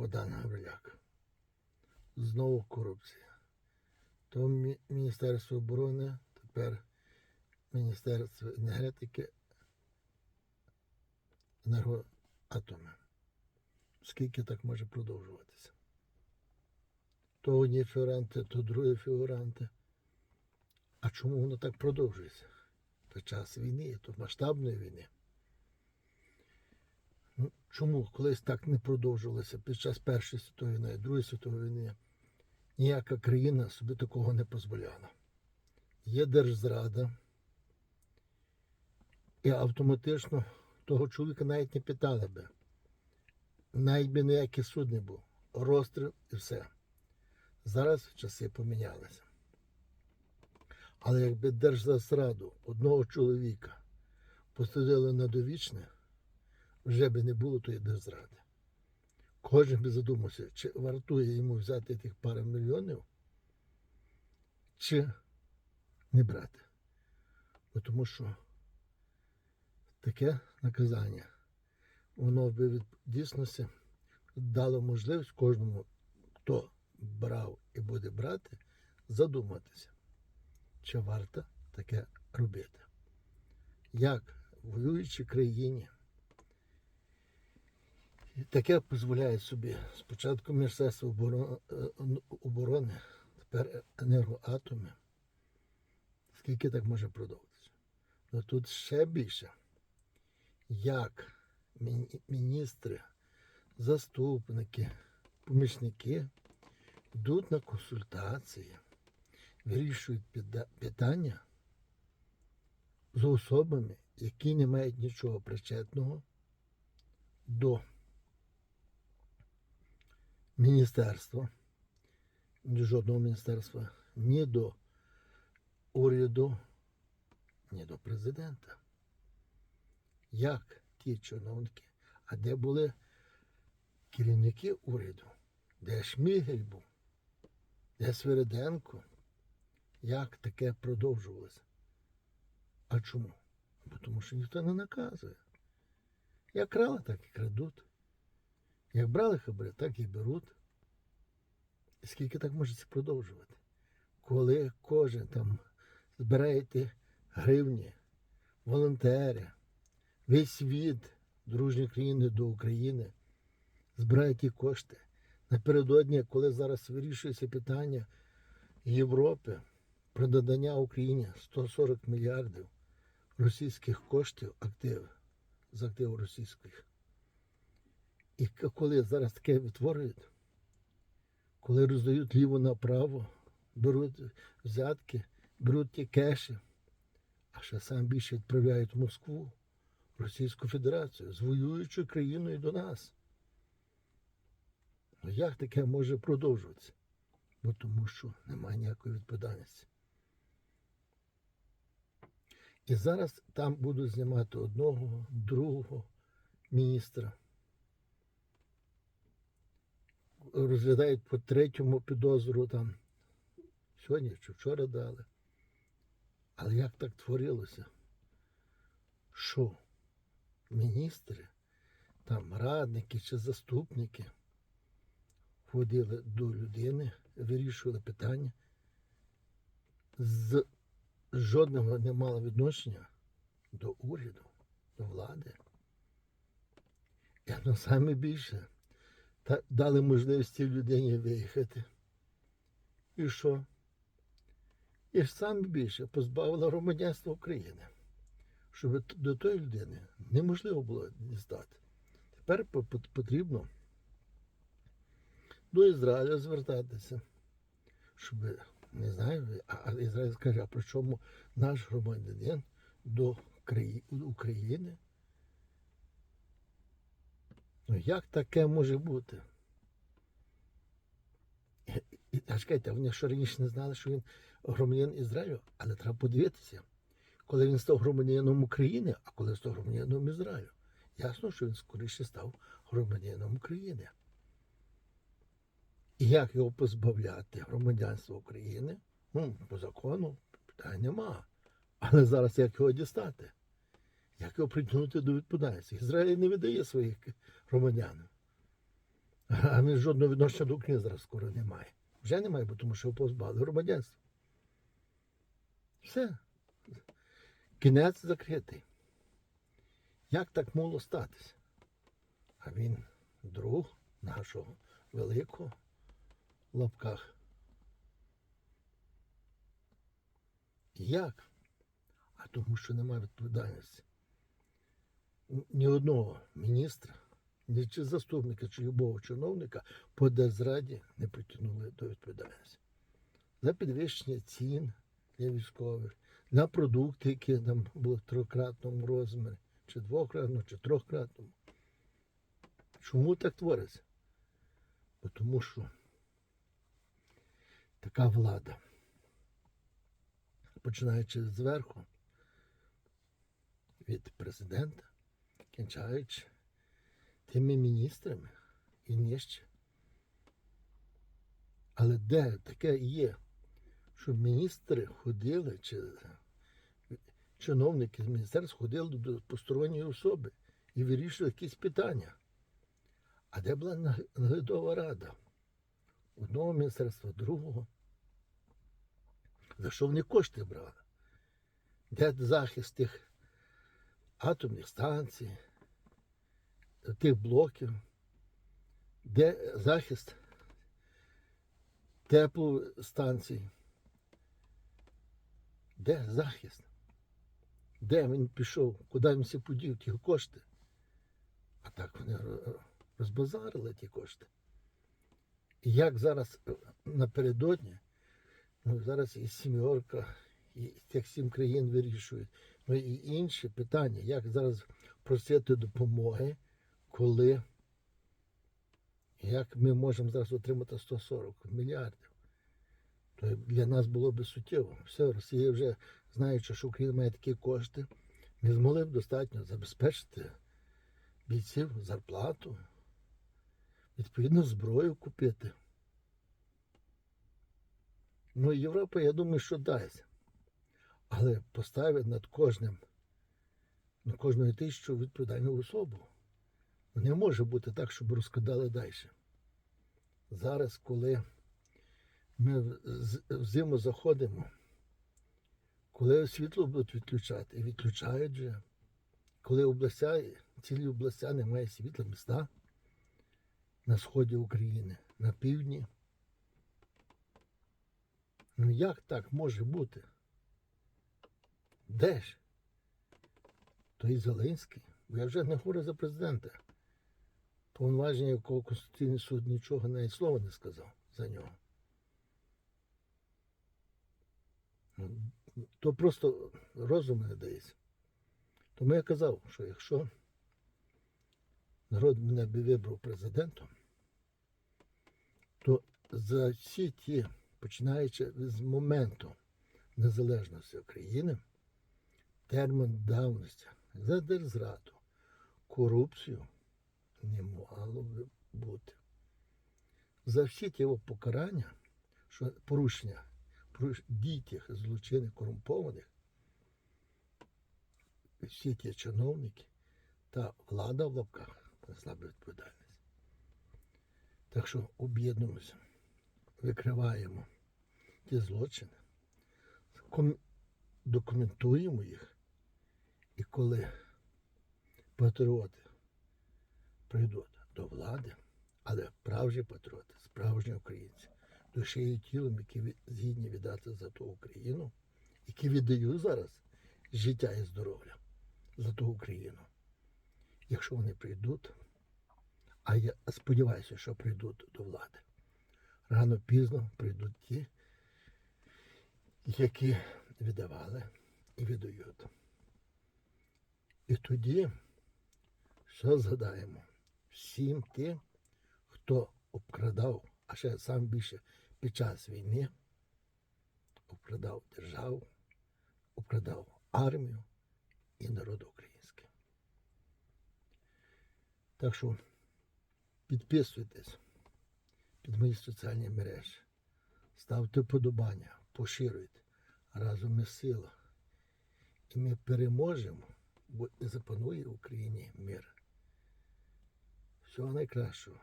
Богдан Гавриляк. Знову корупція. То Міністерство оборони, тепер Міністерство енергетики, енергоатоми. Скільки так може продовжуватися? То одні фігуранти, то другі фігуранти. А чому воно так продовжується? Під час війни, то масштабної війни. Ну, чому колись так не продовжувалося під час Першої світової війни, Другої світової війни? Ніяка країна собі такого не дозволяла. Є держзрада, і автоматично того чоловіка навіть не питали би. Навіть би ніякий суд не був. Розстріл і все. Зараз часи помінялися. Але якби держзасраду одного чоловіка посадили на довічне, вже би не було тої держзради. Кожен би задумався, чи вартує йому взяти тих пару мільйонів, чи не брати. Бо Тому що таке наказання, воно би від дійсності дало можливість кожному, хто брав і буде брати, задуматися, чи варто таке робити. Як в воюючій країні таке дозволяє собі спочатку Міністерство е, оборони, тепер енергоатоми. Скільки так може продовжитися? Ну тут ще більше. Як міністри, заступники, помічники йдуть на консультації, вирішують питання з особами, які не мають нічого причетного до міністерства, ні жодного міністерства, ні до уряду, ні до президента. Як ті чиновники, а де були керівники уряду? Де Шмігель був? Де Свириденко? Як таке продовжувалося? А чому? Бо тому що ніхто не наказує. Як крали, так і крадуть. Як брали хабарі, так і беруть. Скільки так може це продовжувати? Коли кожен там збирає ті гривні, волонтери, весь світ дружні країни до України збирає ті кошти. Напередодні, коли зараз вирішується питання Європи про надання Україні 140 мільярдів російських коштів активів з активів російських. І коли зараз таке відтворюють, коли роздають ліво направо, беруть взятки, беруть ті кеші, а ще сам більше відправляють в Москву, в Російську Федерацію, з воюючою країною до нас. Ну як таке може продовжуватися? Бо тому що немає ніякої відповідальності. І зараз там будуть знімати одного, другого міністра. Розглядають по третьому підозру там. Сьогодні чи вчора дали. Але як так творилося? Що міністри, там радники чи заступники ходили до людини, вирішували питання, з жодного не мало відношення до уряду, до влади. І саме більше та дали можливість людині виїхати. І що? І ж саме більше позбавила громадянства України, щоб до тої людини неможливо було дістати. Тепер по- по- потрібно до Ізраїля звертатися, щоб, не знаю, а Ізраїль скаже, а при чому наш громадянин до України? Ну як таке може бути? І- чекайте, вони що раніше не знали, що він громадянин Ізраїлю, але треба подивитися, коли він став громадянином України, а коли став громадянином Ізраїлю. Ясно, що він скоріше став громадянином України. І як його позбавляти громадянства України? Ну, по закону питань нема. Але зараз як його дістати? Як його притягнути до відповідальності? Ізраїль не видає своїх громадян. А він жодного відношення до України зараз скоро немає. Вже немає, бо тому що його позбавили громадянства. Все. Кінець закритий. Як так могло статися? А він друг нашого великого в лапках. Як? А тому, що немає відповідальності. Ні одного міністра, ні чи заступника, чи любого чиновника по Дезраді не притягнули до відповідальності. За підвищення цін для військових, на продукти, які там були в трикратному розмірі, чи двократному, чи трьохкратному. Чому так твориться? Бо тому що така влада, починаючи зверху, від президента, кінчаючи тими міністрами і нижче. Але де таке є, щоб міністри ходили, чи чиновники з міністерств ходили до посторонньої особи і вирішували якісь питання? А де була наглядова рада? Одного міністерства, другого. За що вони кошти брали? Де захист тих атомних станцій, тих блоків, де захист теплостанцій? Де захист? Де він пішов? Куди він всі подів ті кошти? А так вони розбазарили ті кошти. І як зараз е, напередодні, ну зараз і сім'yorка, і тих сім країн вирішують, ну і інші питання, як зараз просити допомоги, коли як ми можемо зараз отримати 140 мільярдів. То для нас було би суттєво. Все, Росія вже знаючи, що Україна має такі кошти, не змогли б достатньо забезпечити бійців зарплату, відповідно зброю купити. Ну, Європа, я думаю, що дасть. Але поставить над кожним, на кожною тисячу відповідальну особу. Не може бути так, щоб розкидали далі. Зараз, коли ми в зиму заходимо, коли світло будуть відключати, відключають же, коли областя, цілі областя немає світла, міста на сході України, на півдні. Ну як так може бути? Де ж? Той Зеленський. Бо я вже не говорю за президента. Повноваження якого Конституційний суд нічого навіть слова не сказав за нього. Ну, То просто розум не дається. Тому я казав, що якщо народ мене би вибрав президентом, то за всі ті, починаючи з моменту незалежності України, термін давності за держзраду, корупцію не мало би бути. За всі ті його покарання, що порушення, тих злочинів корумпованих, всі ті чиновники та влада в лапках понесла би відповідальність. Так що об'єднуємося, викриваємо ті злочини, документуємо їх, і коли патріоти прийдуть до влади, але справжні патріоти, справжні українці, душею і тілом, які згідні віддати за ту Україну, які віддають зараз життя і здоров'я за ту Україну. Якщо вони прийдуть, а я сподіваюся, що прийдуть до влади. Рано пізно прийдуть ті, які віддавали і віддають. І тоді все згадаємо всім тим, хто обкрадав, а ще сам більше під час війни, обкрадав державу, обкрадав армію і народ український. Так що підписуйтесь під мої соціальні мережі, ставте вподобання, поширюйте. Разом ми сила. І ми переможемо, бо і запанує в Україні мир. Всього найкращого.